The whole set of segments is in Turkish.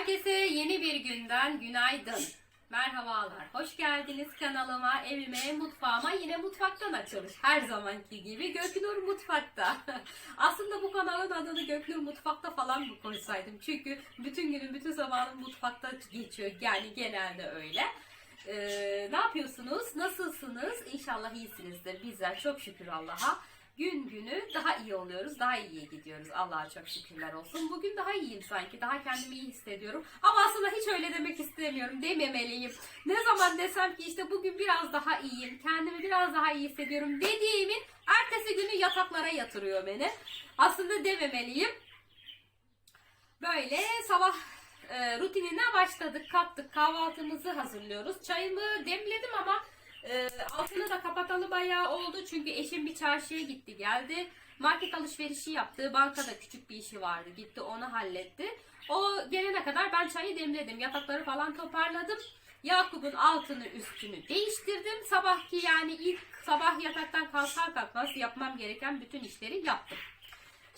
Herkese yeni bir günden günaydın. Merhabalar. Hoş geldiniz kanalıma, evime, mutfağıma. Yine mutfaktan açılış. Her zamanki gibi Göknur Mutfak'ta. Aslında bu kanalın adını Göknur Mutfak'ta falan mı koysaydım? Çünkü bütün günüm, bütün zamanım mutfakta geçiyor. Yani genelde öyle. Ee, ne yapıyorsunuz? Nasılsınız? İnşallah iyisinizdir. Bizler çok şükür Allah'a. Gün günü daha iyi oluyoruz, daha iyiye gidiyoruz. Allah'a çok şükürler olsun. Bugün daha iyiyim sanki, daha kendimi iyi hissediyorum. Ama aslında hiç öyle demek istemiyorum, dememeliyim. Ne zaman desem ki işte bugün biraz daha iyiyim, kendimi biraz daha iyi hissediyorum dediğimin ertesi günü yataklara yatırıyor beni. Aslında dememeliyim. Böyle sabah e, rutinine başladık, kalktık, kahvaltımızı hazırlıyoruz. Çayımı demledim ama e, altını da kapatalı bayağı oldu. Çünkü eşim bir çarşıya gitti, geldi. Market alışverişi yaptı. Bankada küçük bir işi vardı. Gitti onu halletti. O gelene kadar ben çayı demledim. Yatakları falan toparladım. Yakup'un altını üstünü değiştirdim. Sabahki yani ilk sabah yataktan kalkar kalkmaz yapmam gereken bütün işleri yaptım.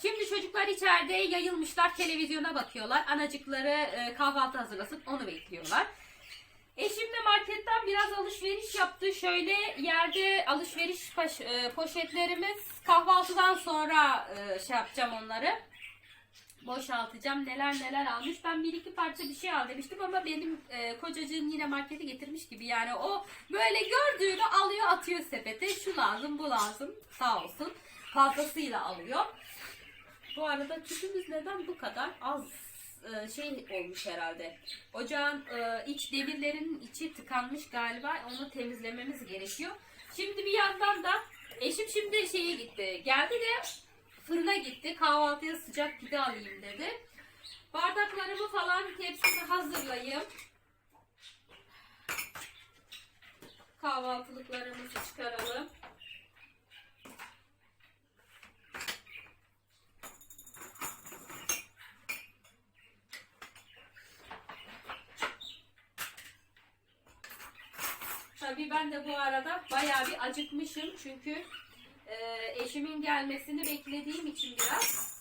Şimdi çocuklar içeride yayılmışlar televizyona bakıyorlar. Anacıkları e, kahvaltı hazırlasın onu bekliyorlar. Eşim de marketten biraz alışveriş yaptı. Şöyle yerde alışveriş e, poşetlerimiz kahvaltıdan sonra e, şey yapacağım onları. Boşaltacağım. Neler neler almış. Ben bir iki parça bir şey al demiştim ama benim e, kocacığım yine markete getirmiş gibi. Yani o böyle gördüğünü alıyor atıyor sepete. Şu lazım bu lazım sağ olsun. Fazlasıyla alıyor. Bu arada tüpümüz neden bu kadar az e, şey olmuş herhalde. Ocağın e, iç demirlerin içi tıkanmış galiba. Onu temizlememiz gerekiyor. Şimdi bir yandan da eşim şimdi şeye gitti. Geldi de fırına gitti. Kahvaltıya sıcak pide alayım dedi. Bardaklarımı falan hepsini hazırlayayım. Kahvaltılıklarımızı çıkaralım. Tabii ben de bu arada bayağı bir acıkmışım çünkü e, eşimin gelmesini beklediğim için biraz.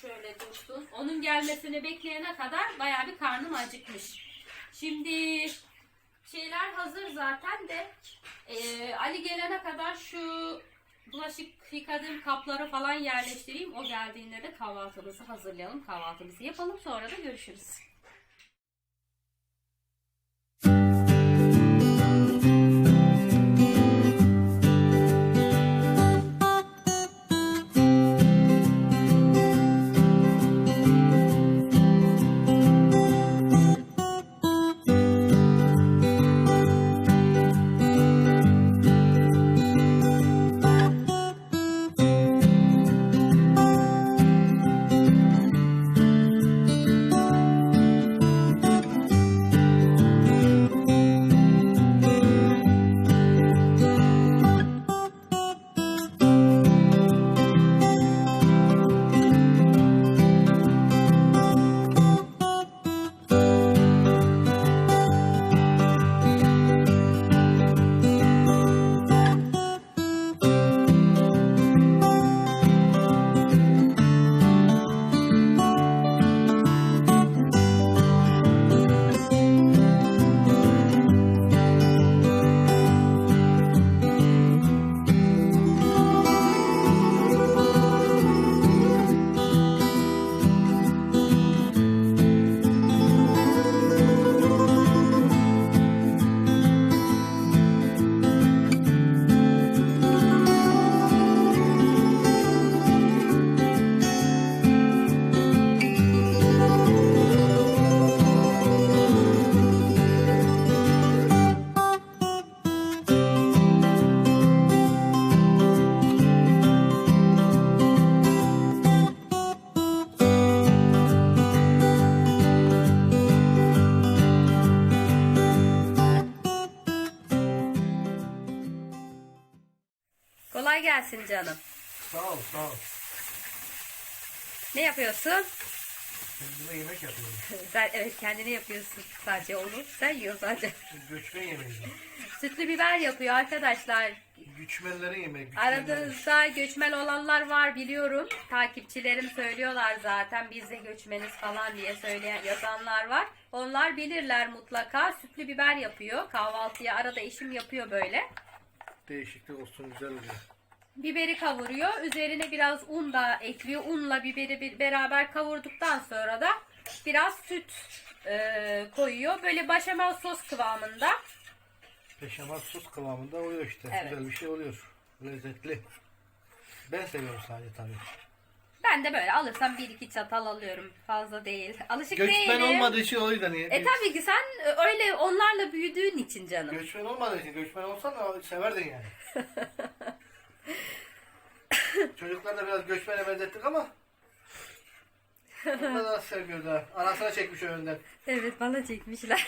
Şöyle dursun. Onun gelmesini bekleyene kadar bayağı bir karnım acıkmış. Şimdi şeyler hazır zaten de e, Ali gelene kadar şu bulaşık yıkadığım kapları falan yerleştireyim. O geldiğinde de kahvaltımızı hazırlayalım. Kahvaltımızı yapalım. Sonra da görüşürüz. Kolay gelsin canım. Sağ ol, sağ ol. Ne yapıyorsun? Kendime yemek yapıyorum. Sen evet kendine yapıyorsun sadece onu. Sen yiyorsun sadece. Göçmen yemeği. Sütlü biber yapıyor arkadaşlar. Güçmenlerin yemeği. Aranızda göçmen olanlar var biliyorum. Takipçilerim söylüyorlar zaten biz de göçmeniz falan diye söyleyen yazanlar var. Onlar bilirler mutlaka. Sütlü biber yapıyor. Kahvaltıya arada eşim yapıyor böyle. Değişiklik olsun güzel oluyor. Biberi kavuruyor. Üzerine biraz un da ekliyor. Unla biberi bir beraber kavurduktan sonra da biraz süt e, koyuyor. Böyle başamel sos kıvamında. Beşamel sos kıvamında oluyor işte. Evet. Güzel bir şey oluyor. Lezzetli. Ben seviyorum sadece tabii. Ben de böyle alırsam bir iki çatal alıyorum. Fazla değil. Alışık Göçmen değilim. olmadığı için o yüzden. E tabii ki sen öyle onlarla büyüdüğün için canım. Göçmen olmadığı için. Göçmen olsan da severdin yani. Çocuklar da biraz göçmene benzettik ama Onlar da sevmiyor da. Anasına çekmiş önden. Evet bana çekmişler.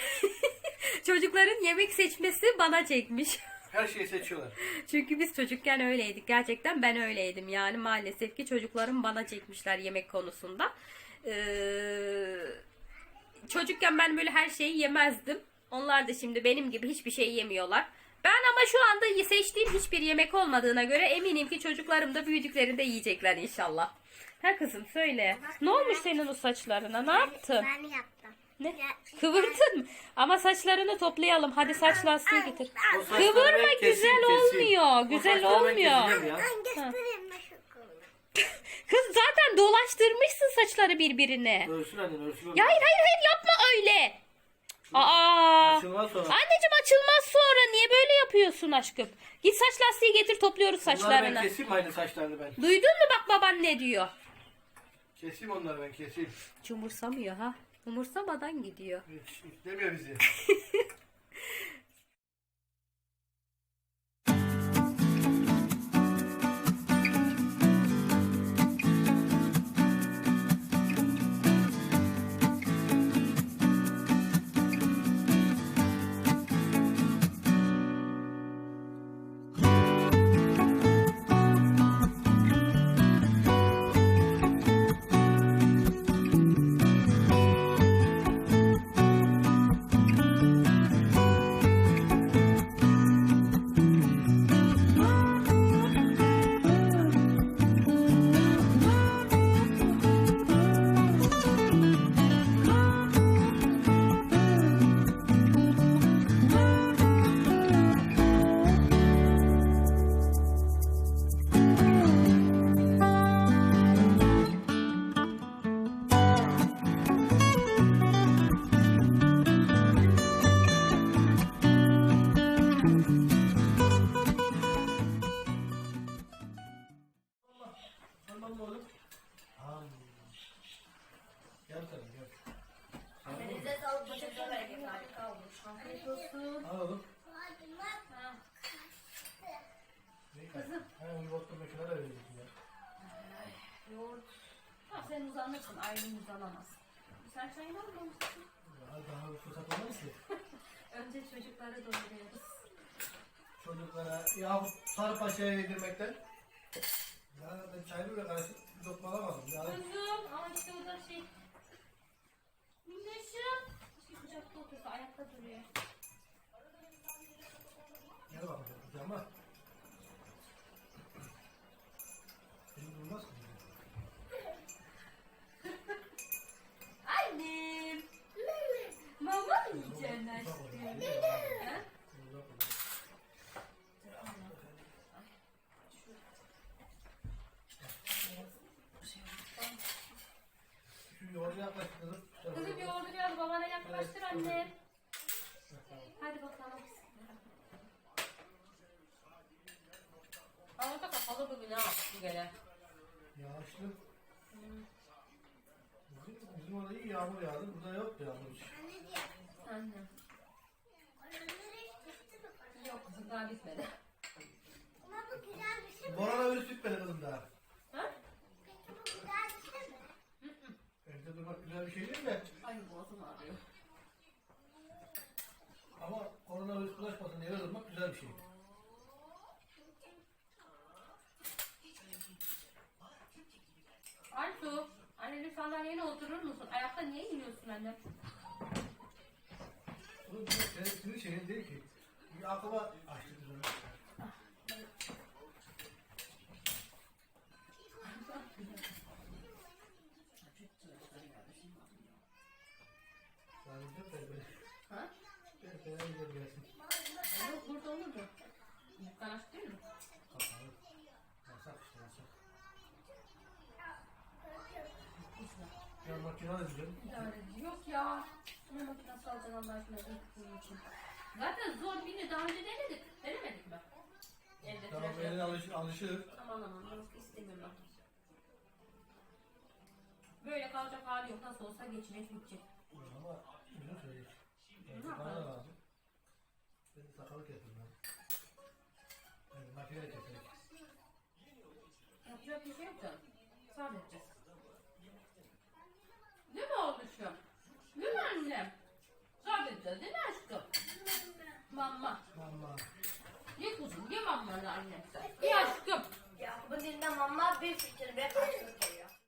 Çocukların yemek seçmesi bana çekmiş. Her şeyi seçiyorlar. Çünkü biz çocukken öyleydik. Gerçekten ben öyleydim. Yani maalesef ki çocuklarım bana çekmişler yemek konusunda. Ee, çocukken ben böyle her şeyi yemezdim. Onlar da şimdi benim gibi hiçbir şey yemiyorlar. Ben ama şu anda seçtiğim hiçbir yemek olmadığına göre eminim ki çocuklarım da büyüdüklerinde yiyecekler inşallah. Ha kızım söyle. Ne olmuş senin o saçlarına? Ne yaptın? Ben yaptım. Ne? Ya- Kıvırdın mı? Ama saçlarını toplayalım. Hadi saç lastiği getir. O saçları Kıvırma ben keseyim, güzel keseyim. olmuyor. Güzel saçları ben olmuyor. keseceğim ya. Ben göstereyim ben şu kolu. Kız zaten dolaştırmışsın saçları birbirine. Örsün anne örsün. Ya hayır hayır hayır yapma öyle. Aa. Açılmaz sonra. Anneciğim açılmaz sonra. Niye böyle yapıyorsun aşkım? Git saç lastiği getir topluyoruz Bunları ben saçlarını. keseyim aynı saçlarını ben. Duydun mu bak baban ne diyor? Keseyim onları ben keseyim. Hiç umursamıyor ha. Umursamadan gidiyor. Hiç, hiç demiyor bizi. Afiyet olsun. Al oğlum. Hadi bak. Kızım. He onu bozkır makinede vereceksin ya. Yoğurt. Ha, sen uzanırsın. Aylin uzanamaz. Sen çayını almamışsın. Daha bir fırsat olmaz ki. Önce çocuklara doyuruyoruz. Çocuklara ya sarı paçaya yedirmekten. Ya ben çayını bile karışık bir lokma alamadım. Ya Kızım ama işte o da şey. Minnoşum. Kucakta otursa ayakta duruyor. gel bakalım kucağıma. Seni durmaz ki. Annem. Mama mı yiyeceksin aşkım? Ha? Şu yoğurdu yaklaş kızım. Kızım yoğurdu biraz babana yaklaştır anne. Hadi bakalım. Hava da kapalı bugün ha bu gele. Yağışlı. Bizim, bizim orada iyi yağmur yağdı. Burada yok yağmur hiç. Anneciğim. Anne. Oraları hiç bitti mi? Yok kızım daha bitmedi. Ama bu güzel bir şey mi? Koronavirüs bitmedi kızım daha. Ha? Peki bu güzel bir şey mi? Evde durmak güzel bir şey değil de. Ay boğazım ağrıyor. Ama koronavirüs bulaşmasın diye evde durmak güzel bir şey. Artu. Anne lütfen sandalyene oturur musun? Ayakta niye iniyorsun anne? Bu bu senin, senin şeyin değil ki. Bir aklıma açtı Ha? Evet, oraya gidebilirsin. Yok, burada olur mu? Bu karası değil mi? Kapalı. Yasak işte, yasak. Ya makine de güzel. Yok ya. Ne makinesi alacaksın Allah aşkına için. Zaten zor birini daha önce denedik. Denemedik mi? Elde Tamam, tıraş. Aman aman yok istemiyorum. Böyle kalacak hali yok. Nasıl olsa geçecek gidecek. Ama bana da yapalım? lazım. Ben sakalı. Ben makineyle kestim. Yapacak bir şey yok. Sabredeceğiz. Değil mi oğluşum? Değil mi annem? Sabredeceğiz değil mi aşkım? Mamma. Valla. Ye kuzum ye mammanı annem sen. Ye aşkım. Ya bugün de mama bir fikir ve karşılık geliyor.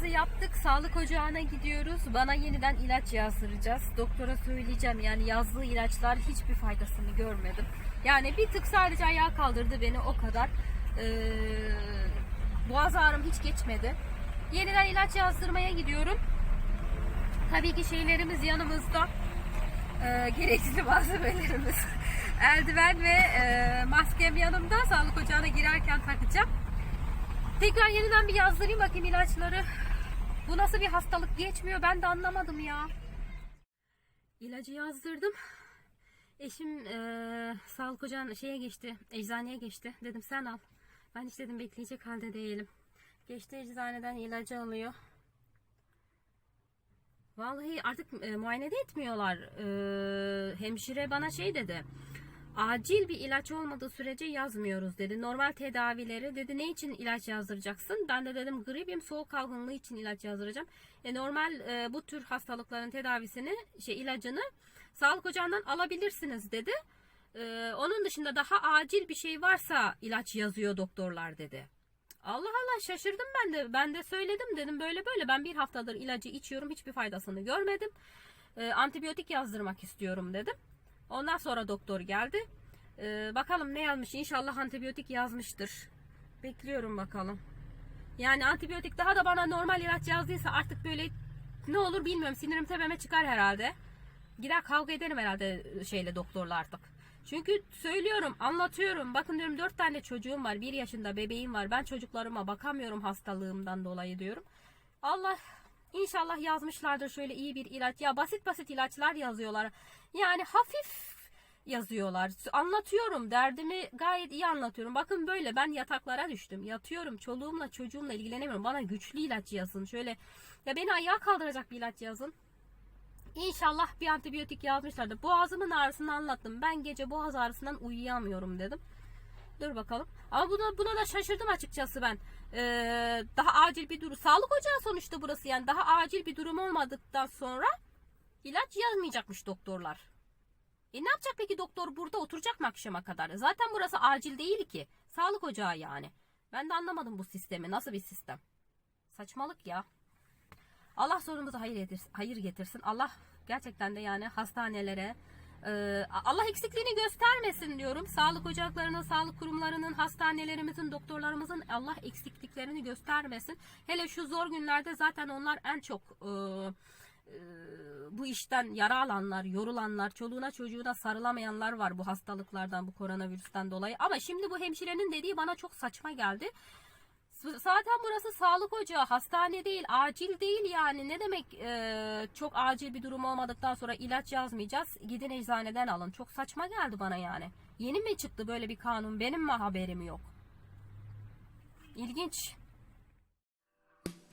Kahvaltımızı yaptık. Sağlık ocağına gidiyoruz. Bana yeniden ilaç yazdıracağız. Doktora söyleyeceğim. Yani yazdığı ilaçlar hiçbir faydasını görmedim. Yani bir tık sadece ayağa kaldırdı beni o kadar. Ee, boğaz ağrım hiç geçmedi. Yeniden ilaç yazdırmaya gidiyorum. Tabii ki şeylerimiz yanımızda. Ee, gerekli malzemelerimiz. Eldiven ve e, maskem yanımda. Sağlık ocağına girerken takacağım. Tekrar yeniden bir yazdırayım bakayım ilaçları. Bu nasıl bir hastalık geçmiyor ben de anlamadım ya. İlacı yazdırdım. Eşim eee sağlık ocağına şeye geçti, eczaneye geçti. Dedim sen al. Ben hiç dedim bekleyecek halde değilim. Geçti eczaneden ilacı alıyor. Vallahi artık e, muayene de etmiyorlar. E, hemşire bana şey dedi. Acil bir ilaç olmadığı sürece yazmıyoruz dedi. Normal tedavileri dedi ne için ilaç yazdıracaksın? Ben de dedim gripim soğuk algınlığı için ilaç yazdıracağım. E, normal e, bu tür hastalıkların tedavisini şey ilacını sağlık ocağından alabilirsiniz dedi. E, onun dışında daha acil bir şey varsa ilaç yazıyor doktorlar dedi. Allah Allah şaşırdım ben de. Ben de söyledim dedim böyle böyle ben bir haftadır ilacı içiyorum hiçbir faydasını görmedim. E, antibiyotik yazdırmak istiyorum dedim. Ondan sonra doktor geldi. Ee, bakalım ne yazmış. İnşallah antibiyotik yazmıştır. Bekliyorum bakalım. Yani antibiyotik daha da bana normal ilaç yazdıysa artık böyle ne olur bilmiyorum. Sinirim tepeme çıkar herhalde. Gider kavga ederim herhalde şeyle doktorla artık. Çünkü söylüyorum, anlatıyorum. Bakın diyorum dört tane çocuğum var. Bir yaşında bebeğim var. Ben çocuklarıma bakamıyorum hastalığımdan dolayı diyorum. Allah İnşallah yazmışlardır şöyle iyi bir ilaç. Ya basit basit ilaçlar yazıyorlar. Yani hafif yazıyorlar. Anlatıyorum. Derdimi gayet iyi anlatıyorum. Bakın böyle ben yataklara düştüm. Yatıyorum. Çoluğumla çocuğumla ilgilenemiyorum. Bana güçlü ilaç yazın. Şöyle ya beni ayağa kaldıracak bir ilaç yazın. İnşallah bir antibiyotik yazmışlardır. Boğazımın ağrısını anlattım. Ben gece boğaz ağrısından uyuyamıyorum dedim. Dur bakalım. Ama buna, buna da şaşırdım açıkçası ben. Ee, daha acil bir durum. Sağlık ocağı sonuçta burası yani. Daha acil bir durum olmadıktan sonra ilaç yazmayacakmış doktorlar. E ne yapacak peki doktor burada oturacak mı akşama kadar? Zaten burası acil değil ki. Sağlık ocağı yani. Ben de anlamadım bu sistemi. Nasıl bir sistem? Saçmalık ya. Allah sonumuza hayır, hayır getirsin. Allah gerçekten de yani hastanelere, Allah eksikliğini göstermesin diyorum. Sağlık ocaklarının, sağlık kurumlarının, hastanelerimizin, doktorlarımızın Allah eksikliklerini göstermesin. Hele şu zor günlerde zaten onlar en çok e, e, bu işten yara alanlar, yorulanlar, çoluğuna çocuğuna sarılamayanlar var bu hastalıklardan, bu koronavirüsten dolayı. Ama şimdi bu hemşirenin dediği bana çok saçma geldi. Zaten burası sağlık ocağı, hastane değil, acil değil yani. Ne demek e, çok acil bir durum olmadıktan sonra ilaç yazmayacağız, gidin eczaneden alın. Çok saçma geldi bana yani. Yeni mi çıktı böyle bir kanun, benim mi haberim yok? İlginç.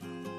aldım.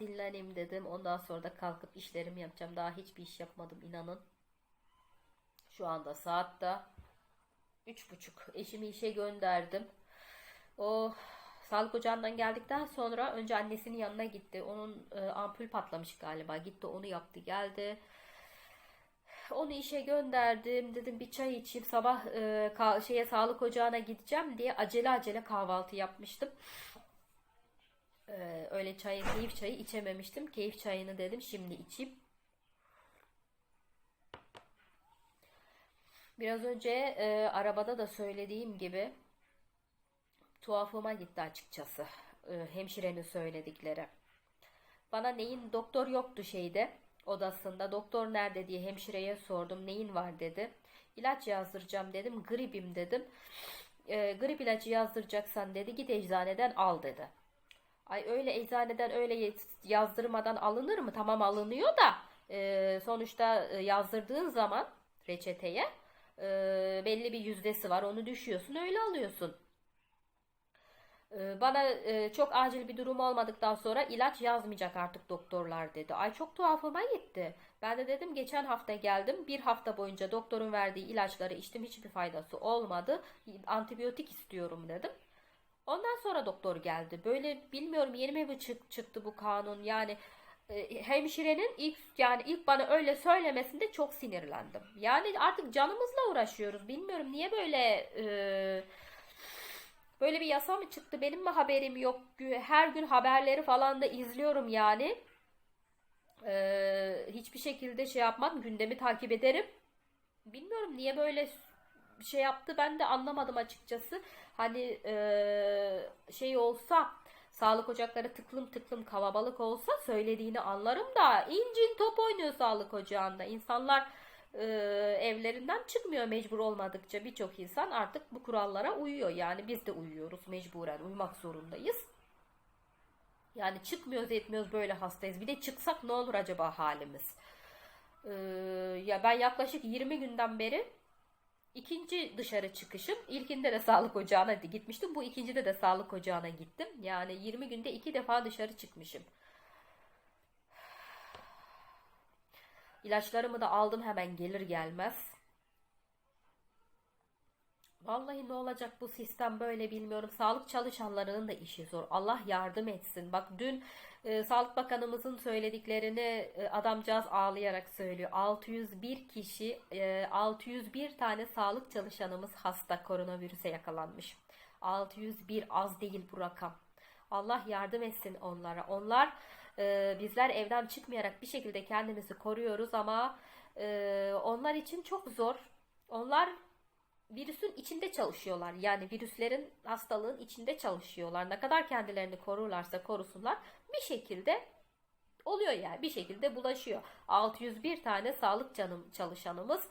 Biraz dinleneyim dedim. Ondan sonra da kalkıp işlerimi yapacağım. Daha hiçbir iş yapmadım inanın. Şu anda saat da üç buçuk. Eşimi işe gönderdim. O sağlık ocağından geldikten sonra önce annesinin yanına gitti. Onun e, ampul patlamış galiba. Gitti onu yaptı geldi. Onu işe gönderdim. Dedim bir çay içeyim. Sabah e, şeye sağlık ocağına gideceğim diye acele acele kahvaltı yapmıştım. E, öyle çayı, keyif çayı içememiştim. Keyif çayını dedim şimdi içeyim. Biraz önce e, arabada da söylediğim gibi tuhafıma gitti açıkçası. E, hemşirenin söyledikleri. Bana neyin doktor yoktu şeyde odasında. Doktor nerede diye hemşireye sordum. Neyin var dedi. İlaç yazdıracağım dedim. Gripim dedim. E, grip ilacı yazdıracaksan dedi git eczaneden al dedi. Ay öyle eczaneden öyle yazdırmadan alınır mı? Tamam alınıyor da e, sonuçta e, yazdırdığın zaman reçeteye e, belli bir yüzdesi var. Onu düşüyorsun öyle alıyorsun. E, Bana e, çok acil bir durum olmadıktan sonra ilaç yazmayacak artık doktorlar dedi. Ay çok tuhafıma gitti. Ben de dedim geçen hafta geldim. Bir hafta boyunca doktorun verdiği ilaçları içtim. Hiçbir faydası olmadı. Antibiyotik istiyorum dedim. Ondan sonra doktor geldi. Böyle bilmiyorum yeni mi çık- çıktı bu kanun. Yani e, hemşirenin ilk yani ilk bana öyle söylemesinde çok sinirlendim. Yani artık canımızla uğraşıyoruz. Bilmiyorum niye böyle e, böyle bir yasa mı çıktı? Benim mi haberim yok? Her gün haberleri falan da izliyorum yani. E, hiçbir şekilde şey yapmam. Gündemi takip ederim. Bilmiyorum niye böyle şey yaptı ben de anlamadım açıkçası. Hani e, şey olsa sağlık ocakları tıklım tıklım kalabalık olsa söylediğini anlarım da incin top oynuyor sağlık ocağında. İnsanlar e, evlerinden çıkmıyor mecbur olmadıkça birçok insan artık bu kurallara uyuyor. Yani biz de uyuyoruz mecburen uymak zorundayız. Yani çıkmıyoruz etmiyoruz böyle hastayız. Bir de çıksak ne olur acaba halimiz? E, ya ben yaklaşık 20 günden beri İkinci dışarı çıkışım. İlkinde de sağlık ocağına gitmiştim. Bu ikincide de sağlık ocağına gittim. Yani 20 günde iki defa dışarı çıkmışım. İlaçlarımı da aldım hemen gelir gelmez. Vallahi ne olacak bu sistem böyle bilmiyorum. Sağlık çalışanlarının da işi zor. Allah yardım etsin. Bak dün e, Sağlık Bakanımızın söylediklerini e, adamcağız ağlayarak söylüyor. 601 kişi, e, 601 tane sağlık çalışanımız hasta koronavirüse yakalanmış. 601 az değil bu rakam. Allah yardım etsin onlara. Onlar e, bizler evden çıkmayarak bir şekilde kendimizi koruyoruz ama e, onlar için çok zor. Onlar virüsün içinde çalışıyorlar. Yani virüslerin hastalığın içinde çalışıyorlar. Ne kadar kendilerini korurlarsa korusunlar bir şekilde oluyor yani. Bir şekilde bulaşıyor. 601 tane sağlık canım çalışanımız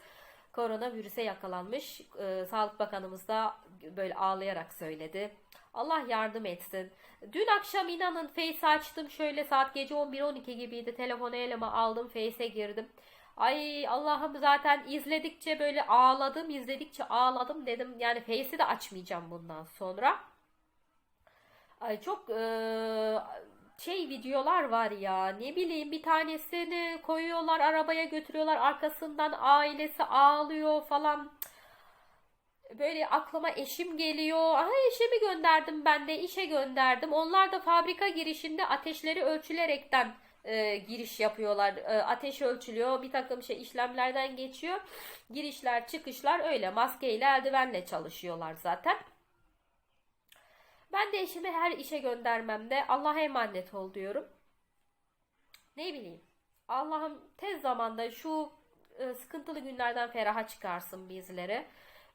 koronavirüse yakalanmış. Ee, Sağlık Bakanımız da böyle ağlayarak söyledi. Allah yardım etsin. Dün akşam inanın Face açtım. Şöyle saat gece 11-12 gibiydi. Telefonu elime aldım. Face'e girdim. Ay Allah'ım zaten izledikçe böyle ağladım, izledikçe ağladım dedim. Yani Face'i de açmayacağım bundan sonra. Ay çok eee, şey videolar var ya ne bileyim bir tanesini koyuyorlar arabaya götürüyorlar arkasından ailesi ağlıyor falan. Böyle aklıma eşim geliyor. Aha eşimi gönderdim ben de işe gönderdim. Onlar da fabrika girişinde ateşleri ölçülerekten e, giriş yapıyorlar. E, ateş ölçülüyor. Bir takım şey işlemlerden geçiyor. Girişler çıkışlar öyle maskeyle eldivenle çalışıyorlar zaten. Ben de eşimi her işe göndermemde Allah'a emanet ol diyorum. Ne bileyim. Allah'ım tez zamanda şu e, sıkıntılı günlerden feraha çıkarsın bizlere.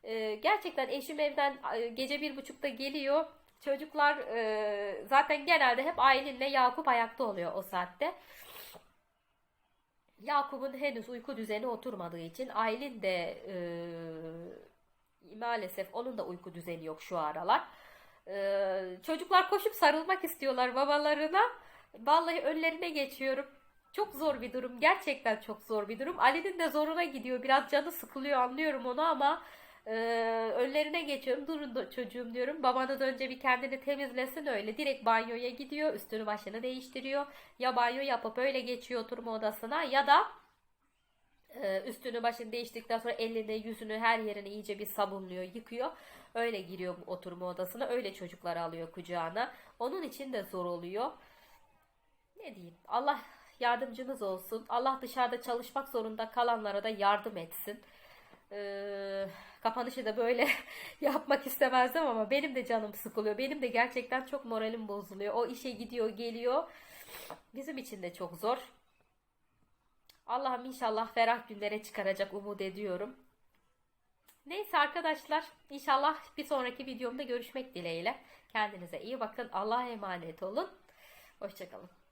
E, gerçekten eşim evden e, gece bir buçukta geliyor. Çocuklar e, zaten genelde hep Aylin'le Yakup ayakta oluyor o saatte. Yakup'un henüz uyku düzeni oturmadığı için Aylin de e, maalesef onun da uyku düzeni yok şu aralar. E, çocuklar koşup sarılmak istiyorlar babalarına. Vallahi önlerine geçiyorum. Çok zor bir durum. Gerçekten çok zor bir durum. Ali'nin de zoruna gidiyor. Biraz canı sıkılıyor anlıyorum onu ama Ee, önlerine geçiyorum. Durun da- çocuğum diyorum. Babanız önce bir kendini temizlesin öyle. Direkt banyoya gidiyor. Üstünü başını değiştiriyor. Ya banyo yapıp öyle geçiyor oturma odasına ya da e, üstünü başını değiştirdikten sonra elini, yüzünü, her yerini iyice bir sabunluyor, yıkıyor. Öyle giriyor oturma odasına. Öyle çocukları alıyor kucağına. Onun için de zor oluyor. Ne diyeyim? Allah yardımcımız olsun. Allah dışarıda çalışmak zorunda kalanlara da yardım etsin. Ee, kapanışı da böyle yapmak istemezdim ama benim de canım sıkılıyor. Benim de gerçekten çok moralim bozuluyor. O işe gidiyor, geliyor. Bizim için de çok zor. Allah'ım inşallah ferah günlere çıkaracak umut ediyorum. Neyse arkadaşlar inşallah bir sonraki videomda görüşmek dileğiyle. Kendinize iyi bakın. Allah'a emanet olun. Hoşçakalın.